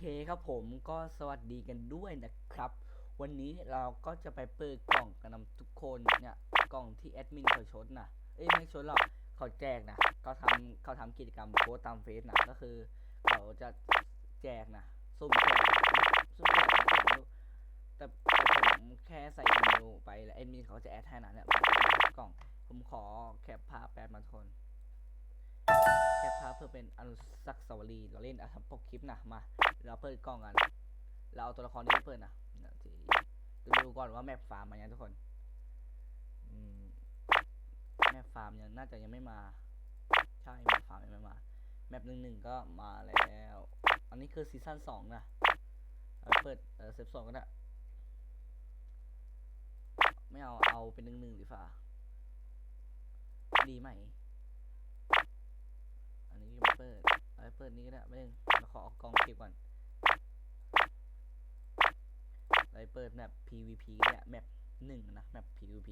เคครับผมก็สวัสดีกันด้วยนะครับ วันนี้เราก็จะไปเปิดกล่องกันนำทุกคนเนี่ยกล่องที่แอดมินเขาชดนะเอ้ยไม่ชดหรอกเขาแจกนะเขาทำเขาทำกิจกรรมโพสต์ตามเฟซนะก็คือเขาจะแจกนะสุ่มแจกสุ่มแจกนะไม่รู้แต่ผมแค่ใส่อีเมลไปแล้วแอดมินเขาจะแอดให้นะเนี่ยกล่องผมขอแคปภาพแป๊บมาทุน เป็นอนุสักษาวรีย์เราเล่นอะทำปกคลิปนะมาเราเปิดกล้องกัน เราเอาตัวละครนี้เปิดนะเดี๋ยวทีดูดูก่อนว่าแมปฟาร์มมายังทุกคนแมปฟาร์มยังน่าจะยังไม่มา ใช่แมปฟาร์มยังไม่มา แมปหนึ่งหนึ่งก็มาแล้ว อันนี้คือซีซั่นสองนะเอาเปิดเออเซฟสองก็ได้ไม่เอาเอาเป็นหนึ่งหนึ่งดีฝ่าดีไหม ไม่เปิดเอาไปเปิดนี้ก็ได้ไม่ต้องเราขอเอากองเก็บก่อนไปเปิดแมป PVP เนี่ยแมปหนึ่งนะแมป PVP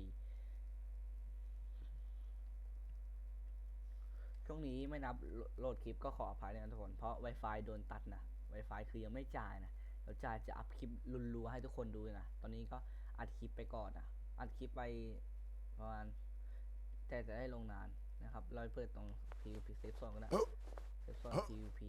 ช่วงนี้ไม่นับโหลดคลิปก็ขออภัยด้วยนะทุกคน เพราะ Wi-Fi โดนตัดนะ Wi-Fi คือยังไม่จ่ายนะเดี๋ยวจ่ายจะอัพคลิปรัวๆให้ทุกคนดูนะ ตอนนี้ก็อัดคลิปไปก่อนนะ อัดคลิปไปประมาณแต่จะได้ลงนานนะครับเราไปเปิดตรง PVP เซฟโซนก็ได้ เซฟโซน PVP